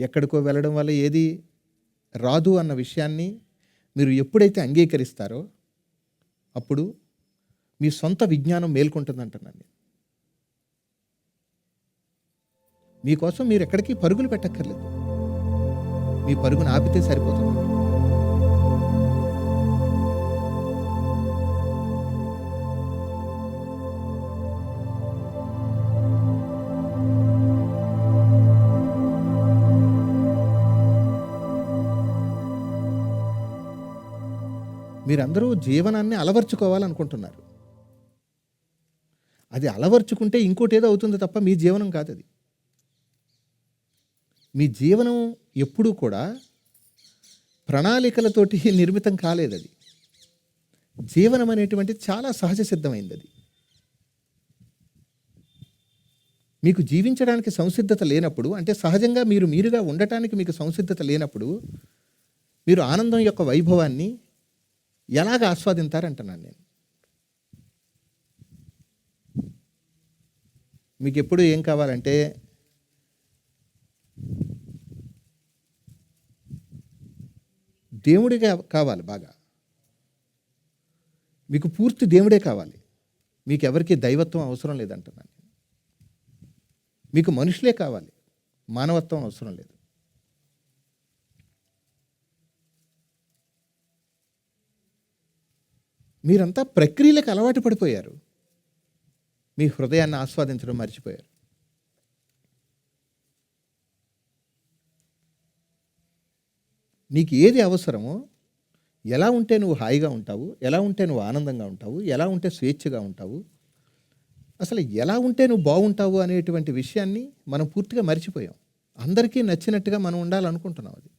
ఎక్కడికో వెళ్ళడం వల్ల ఏది రాదు అన్న విషయాన్ని మీరు ఎప్పుడైతే అంగీకరిస్తారో అప్పుడు మీ సొంత విజ్ఞానం మేల్కొంటుంది అంటున్నాను నేను. మీకోసం మీరు ఎక్కడికి పరుగులు పెట్టక్కర్లేదు. మీ పరుగును ఆపితే సరిపోతుంది. మీరందరూ జీవనాన్ని అలవర్చుకోవాలనుకుంటున్నారు. అది అలవర్చుకుంటే ఇంకోటి ఏదో అవుతుంది తప్ప మీ జీవనం కాదు అది. మీ జీవనం ఎప్పుడూ కూడా ప్రణాళికలతోటి నిర్మితం కాలేదు అది. జీవనం అనేటువంటిది చాలా సహజ సిద్ధమైంది అది. మీకు జీవించడానికి సంసిద్ధత లేనప్పుడు అంటే సహజంగా మీరు మీరుగా ఉండటానికి మీకు సంసిద్ధత లేనప్పుడు మీరు ఆనందం యొక్క వైభవాన్ని ఎలాగ ఆస్వాదింతారంటున్నాను నేను. మీకు ఎప్పుడు ఏం కావాలంటే దేవుడిగా కావాలి బాగా. మీకు పూర్తి దేవుడే కావాలి. మీకు ఎవరికి దైవత్వం అవసరం లేదంటున్నాను మీకు మనుషులే కావాలి. మానవత్వం అవసరం లేదు. మీరంతా ప్రక్రియలకు అలవాటు పడిపోయారు. మీ హృదయాన్ని ఆస్వాదించడం మర్చిపోయారు. నీకు ఏది అవసరమో ఎలా ఉంటే నువ్వు హాయిగా ఉంటావు ఎలా ఉంటే నువ్వు ఆనందంగా ఉంటావు ఎలా ఉంటే స్వేచ్ఛగా ఉంటావు అసలు ఎలా ఉంటే నువ్వు బాగుంటావు అనేటువంటి విషయాన్ని మనం పూర్తిగా మర్చిపోయాం. అందరికీ నచ్చినట్టుగా మనం ఉండాలనుకుంటున్నాం అది.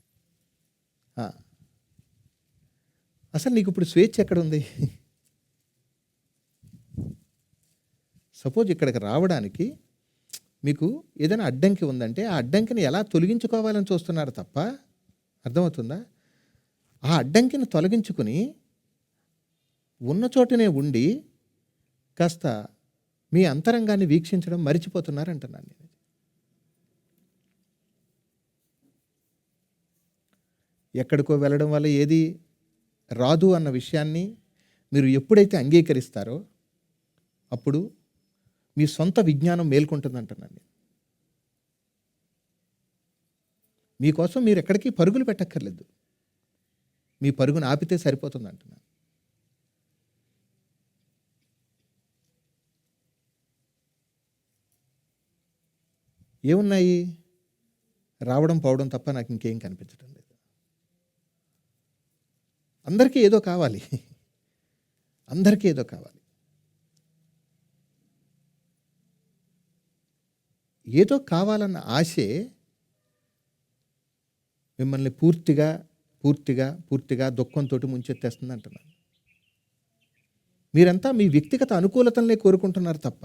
అసలు నీకు ఇప్పుడు స్వేచ్ఛ ఎక్కడ ఉంది సపోజ్ ఇక్కడికి రావడానికి మీకు ఏదైనా అడ్డంకి ఉందంటే ఆ అడ్డంకిని ఎలా తొలగించుకోవాలని చూస్తున్నారు తప్ప అర్థమవుతుందా? ఆ అడ్డంకిని తొలగించుకుని ఉన్న చోటనే ఉండి కాస్త మీ అంతరంగాన్ని వీక్షించడం మరిచిపోతున్నారంటున్నాను నేను. ఎక్కడికో వెళ్ళడం వల్ల ఏది రాదు అన్న విషయాన్ని మీరు ఎప్పుడైతే అంగీకరిస్తారో అప్పుడు మీ సొంత విజ్ఞానం మేల్కొంటుంది అంటున్నాను నేను. మీకోసం మీరు ఎక్కడికి పరుగులు పెట్టక్కర్లేదు. మీ పరుగును ఆపితే సరిపోతుంది అంటున్నాను ఏమున్నాయి? రావడం పోవడం తప్ప నాకు ఇంకేం కనిపించడం లేదు. అందరికీ ఏదో కావాలి. అందరికీ ఏదో కావాలి. ఏదో కావాలన్న ఆశే మిమ్మల్ని పూర్తిగా పూర్తిగా పూర్తిగా దుఃఖంతో ముంచెత్తేస్తుంది అంటున్నాను. మీరంతా మీ వ్యక్తిగత అనుకూలతలనే కోరుకుంటున్నారు తప్ప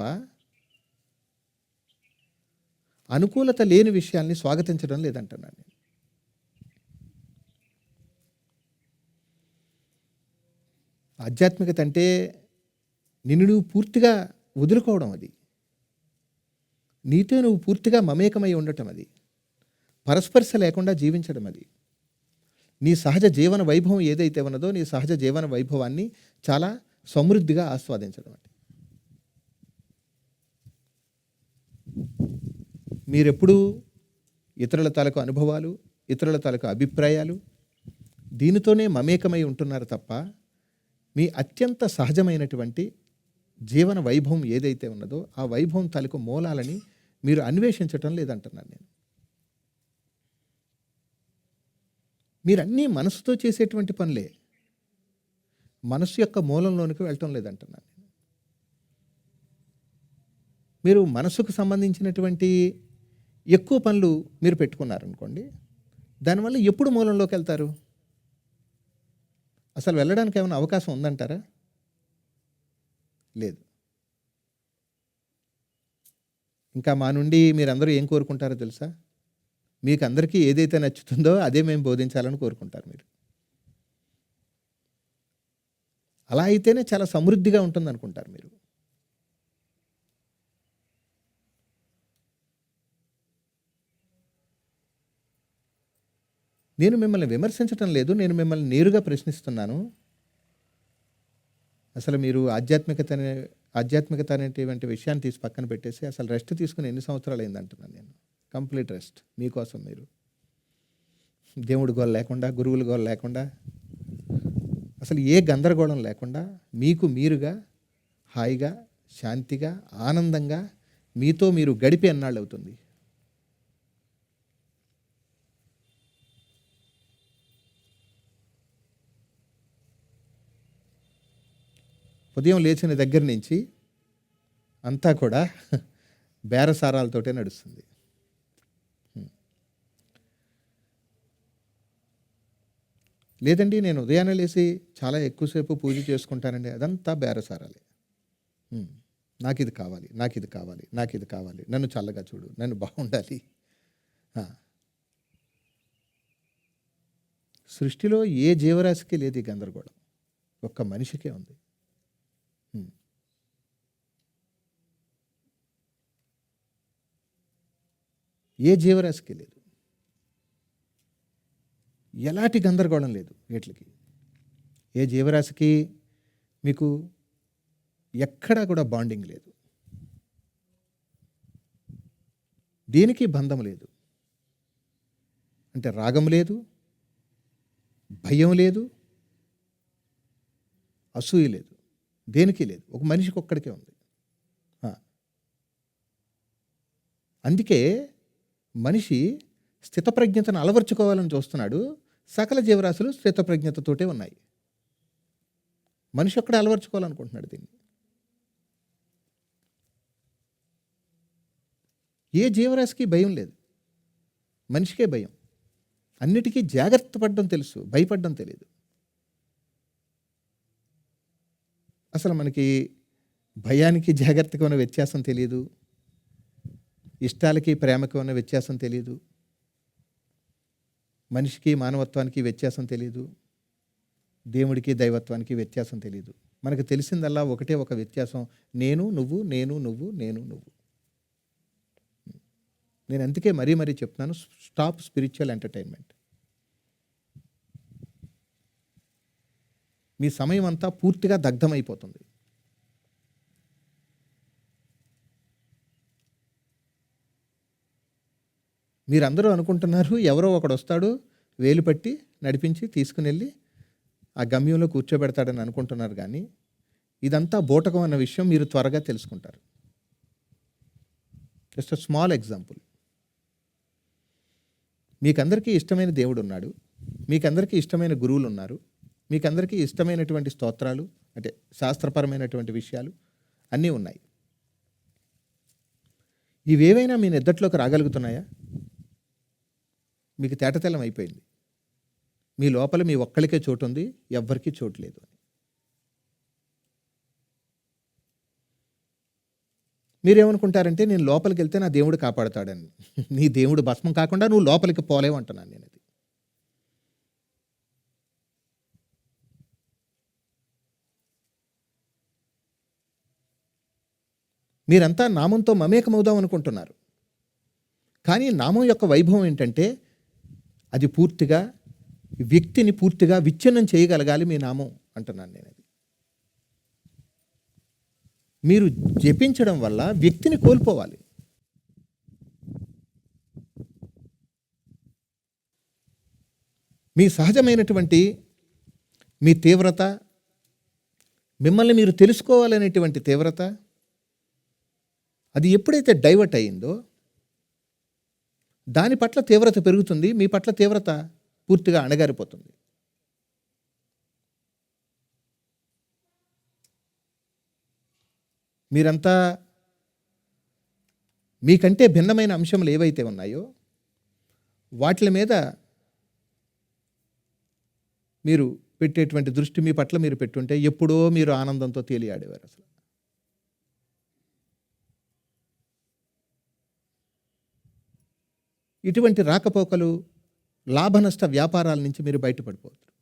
అనుకూలత లేని విషయాల్ని స్వాగతించడం లేదంటున్నాను నేను. ఆధ్యాత్మికత అంటే నిన్ను నువ్వు పూర్తిగా వదులుకోవడం అది. నీతో నువ్వు పూర్తిగా మమేకమై ఉండటం అది. పరస్పర్శ లేకుండా జీవించడం అది. నీ సహజ జీవన వైభవం ఏదైతే ఉన్నదో నీ సహజ జీవన వైభవాన్ని చాలా సమృద్ధిగా ఆస్వాదించడం అది. మీరెప్పుడూ ఇతరుల తాలూకు అనుభవాలు ఇతరుల తాలూకు అభిప్రాయాలు దీనితోనే మమేకమై ఉంటున్నారు తప్ప మీ అత్యంత సహజమైనటువంటి జీవన వైభవం ఏదైతే ఉన్నదో ఆ వైభవం తాలూకు మూలాలని మీరు అన్వేషించటం లేదంటున్నాను నేను. మీరన్నీ మనసుతో చేసేటువంటి పనులే. మనసు యొక్క మూలంలోనికి వెళ్ళటం లేదంటున్నాను నేను. మీరు మనసుకు సంబంధించినటువంటి ఎక్కువ పనులు మీరు పెట్టుకున్నారనుకోండి దానివల్ల ఎప్పుడు మూలంలోకి వెళ్తారు? అసలు వెళ్ళడానికి ఏమైనా అవకాశం ఉందంటారా? లేదు. ఇంకా మా నుండి మీరందరూ ఏం కోరుకుంటారో తెలుసా? మీకు అందరికీ ఏదైతే నచ్చుతుందో అదే మేము బోధించాలని కోరుకుంటారు మీరు. అలా అయితేనే చాలా సమృద్ధిగా ఉంటుంది అనుకుంటారు మీరు. నేను మిమ్మల్ని విమర్శించటం లేదు నేను మిమ్మల్ని నేరుగా ప్రశ్నిస్తున్నాను. అసలు మీరు ఆధ్యాత్మికత ఆధ్యాత్మికత అనేటువంటి విషయాన్ని తీసి పక్కన పెట్టేసి అసలు రెస్ట్ తీసుకుని ఎన్ని సంవత్సరాలు అయింది అంటున్నాను నేను. కంప్లీట్ రెస్ట్ మీకోసం మీరు. దేవుడి గోలు లేకుండా గురువుల గోల లేకుండా అసలు ఏ గందరగోళం లేకుండా మీకు మీరుగా హాయిగా శాంతిగా ఆనందంగా మీతో మీరు గడిపే అన్నాళ్ళు అవుతుంది. ఉదయం లేచిన దగ్గర నుంచి అంతా కూడా బేరసారాలతోటే నడుస్తుంది. లేదండి నేను ఉదయాన్నే లేచి చాలా ఎక్కువసేపు పూజ చేసుకుంటానండి. అదంతా బేరసారాలే. నాకు ఇది కావాలి నాకు ఇది కావాలి నాకు ఇది కావాలి. నన్ను చల్లగా చూడు నన్ను బాగుండాలి. సృష్టిలో ఏ జీవరాశికి లేదు ఈ గందరగోళం. ఒక్క మనిషికే ఉంది. ఏ జీవరాశికి లేదు ఎలాంటి గందరగోళం లేదు వీటికి. ఏ జీవరాశికి మీకు ఎక్కడా కూడా బాండింగ్ లేదు. దేనికి బంధం లేదు. అంటే రాగం లేదు భయం లేదు అసూయ లేదు. దేనికి లేదు? ఒక మనిషికి ఒక్కడికే ఉంది. అందుకే మనిషి స్థితప్రజ్ఞతను అలవర్చుకోవాలని చూస్తున్నాడు. సకల జీవరాశులు స్థితప్రజ్ఞతతోటే ఉన్నాయి. మనిషి ఒక్కడే అలవర్చుకోవాలనుకుంటున్నాడు దీన్ని. ఏ జీవరాశికి భయం లేదు. మనిషికే భయం. అన్నిటికీ జాగ్రత్త పడడం తెలుసు భయపడడం తెలియదు అసలు మనకి భయానికి జాగ్రత్తగా ఉన్న వ్యత్యాసం తెలియదు ఇష్టాలకి ప్రేమకి ఉన్న వ్యత్యాసం తెలియదు మనిషికి మానవత్వానికి వ్యత్యాసం తెలియదు దేవుడికి దైవత్వానికి వ్యత్యాసం తెలియదు మనకు తెలిసిందల్లా ఒకటే ఒక వ్యత్యాసం. నేను నువ్వు నేను నువ్వు నేను నువ్వు. నేను అందుకే మరీ మరీ చెప్తున్నాను. Stop spiritual entertainment. మీ సమయం అంతా పూర్తిగా దగ్ధమైపోతుంది. మీరందరూ అనుకుంటున్నారు ఎవరో ఒకడు వస్తాడు వేలు పట్టి నడిపించి తీసుకుని వెళ్ళి ఆ గమ్యంలో కూర్చోబెడతాడని అనుకుంటున్నారు కానీ ఇదంతా బోటకం అన్న విషయం మీరు త్వరగా తెలుసుకుంటారు. Just a small example. మీకందరికీ ఇష్టమైన దేవుడు ఉన్నాడు మీకందరికీ ఇష్టమైన గురువులు ఉన్నారు మీకందరికీ ఇష్టమైనటువంటి స్తోత్రాలు అంటే శాస్త్రపరమైనటువంటి విషయాలు అన్నీ ఉన్నాయి. ఇవేవైనా మీ నిద్దట్లోకి రాగలుగుతున్నాయా? మీకు తేటతెల్లం అయిపోయింది. మీ లోపల మీ ఒక్కడికే చోటు ఉంది ఎవ్వరికీ చోటు లేదు అని. మీరేమనుకుంటారంటే నేను లోపలికి వెళ్తే నా దేవుడు కాపాడతాడని. నీ దేవుడు భస్మం కాకుండా నువ్వు లోపలికి పోలేవు అంటున్నాను నేను అది. మీరంతా నామంతో మమేకమవుదాం అనుకుంటున్నారు. కానీ నామం యొక్క వైభవం ఏంటంటే అది పూర్తిగా వ్యక్తిని పూర్తిగా విచ్ఛిన్నం చేయగలగాలి మీ నామం అంటున్నాను నేను అది. మీరు జపించడం వల్ల వ్యక్తిని కోల్పోవాలి. మీ సహజమైనటువంటి మీ తీవ్రత మిమ్మల్ని మీరు తెలుసుకోవాలనేటువంటి తీవ్రత అది ఎప్పుడైతే డైవర్ట్ అయ్యిందో దాని పట్ల తీవ్రత పెరుగుతుంది మీ పట్ల తీవ్రత పూర్తిగా అణగారిపోతుంది. మీరంతా మీకంటే భిన్నమైన అంశములు ఏవైతే ఉన్నాయో వాటి మీద మీరు పెట్టేటువంటి దృష్టి మీ పట్ల మీరు పెట్టుంటే ఎప్పుడో మీరు ఆనందంతో తేలియాడేవారు అసలు. ఇటువంటి రాకపోకలు లాభనష్ట వ్యాపారాల నుంచి మీరు బయటపడిపోతారు.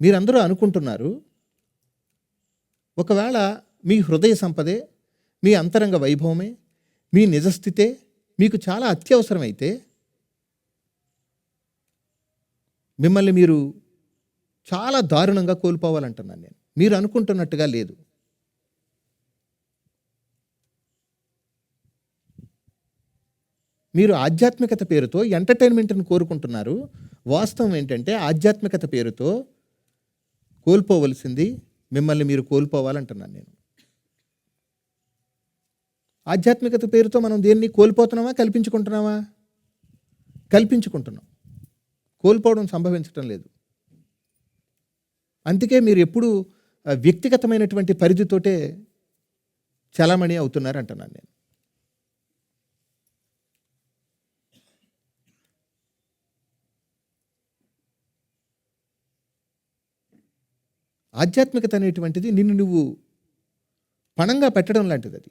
మీరందరూ అనుకుంటున్నారు ఒకవేళ మీ హృదయ సంపదే మీ అంతరంగ వైభవమే మీ నిజస్థితే మీకు చాలా అత్యవసరమైతే మిమ్మల్ని మీరు చాలా దారుణంగా కోల్పోవాలంటున్నాను నేను. మీరు అనుకుంటున్నట్టుగా లేదు. మీరు ఆధ్యాత్మికత పేరుతో ఎంటర్టైన్మెంట్ని కోరుకుంటున్నారు. వాస్తవం ఏంటంటే ఆధ్యాత్మికత పేరుతో కోల్పోవలసింది మిమ్మల్ని మీరు కోల్పోవాలంటున్నాను నేను. ఆధ్యాత్మికత పేరుతో మనం దేన్ని కోల్పోతున్నామా కల్పించుకుంటున్నామా? కల్పించుకుంటున్నాం. కోల్పోవడం సంభవించటం లేదు. అందుకే మీరు ఎప్పుడు వ్యక్తిగతమైనటువంటి పరిధితోటే చలామణి అవుతున్నారు అంటున్నాను నేను. ఆధ్యాత్మికత అనేటువంటిది నిన్ను నువ్వు పణంగా పెట్టడం లాంటిది అది.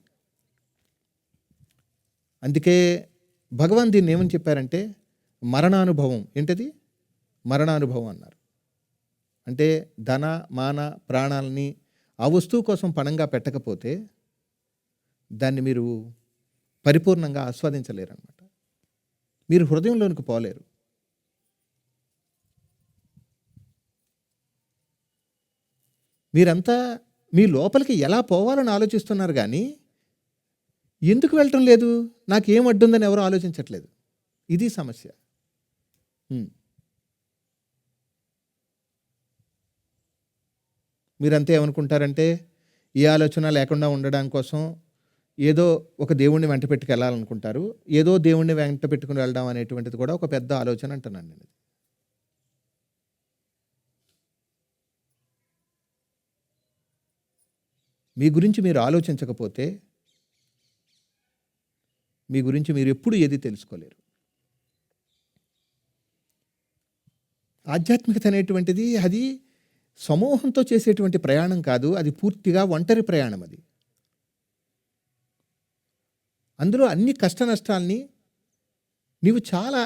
అందుకే భగవాన్ దీన్ని ఏమని చెప్పారంటే మరణానుభవం. ఏంటది? మరణానుభవం అన్నారు. అంటే ధన మాన ప్రాణాలని ఆ వస్తువు కోసం పణంగా పెట్టకపోతే దాన్ని మీరు పరిపూర్ణంగా ఆస్వాదించలేరన్నమాట. మీరు హృదయంలోనికి పోలేరు. మీరంతా మీ లోపలికి ఎలా పోవాలని ఆలోచిస్తున్నారు కానీ ఎందుకు వెళ్ళటం లేదు? నాకేం అడ్డుందని ఎవరు ఆలోచించట్లేదు. ఇది సమస్య. మీరంతా ఏమనుకుంటారంటే ఏ ఆలోచన లేకుండా ఉండడం కోసం ఏదో ఒక దేవుణ్ణి వెంట పెట్టుకు వెళ్ళాలనుకుంటారు ఏదో దేవుణ్ణి వెంట పెట్టుకుని వెళ్ళడం అనేటువంటిది కూడా ఒక పెద్ద ఆలోచన అంటున్నాను నేను మీ గురించి మీరు ఆలోచించకపోతే మీ గురించి మీరు ఎప్పుడు ఏది తెలుసుకోలేరు. ఆధ్యాత్మికత అనేటువంటిది అది సమూహంతో చేసేటువంటి ప్రయాణం కాదు అది పూర్తిగా ఒంటరి ప్రయాణం అది. అందులో అన్ని కష్ట నష్టాల్ని నీవు చాలా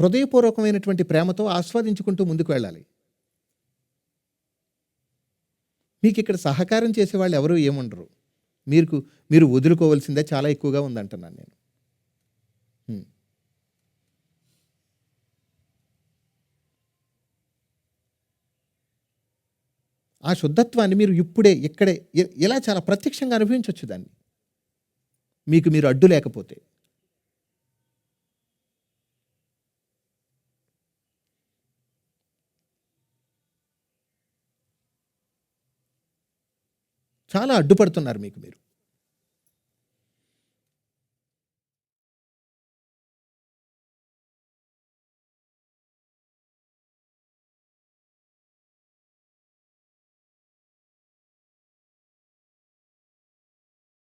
హృదయపూర్వకమైనటువంటి ప్రేమతో ఆస్వాదించుకుంటూ ముందుకు వెళ్ళాలి. మీకు ఇక్కడ సహకారం చేసేవాళ్ళు ఎవరు ఏముండరు. మీకు మీరు వదులుకోవాల్సిందే చాలా ఎక్కువగా ఉందంటున్నాను నేను. ఆ శుద్ధత్వాన్ని మీరు ఇప్పుడే ఇక్కడే ఇలా చాలా ప్రత్యక్షంగా అనుభవించవచ్చు దాన్ని. మీకు మీరు అడ్డు లేకపోతే. చాలా అడ్డుపడుతున్నారు మీకు మీరు.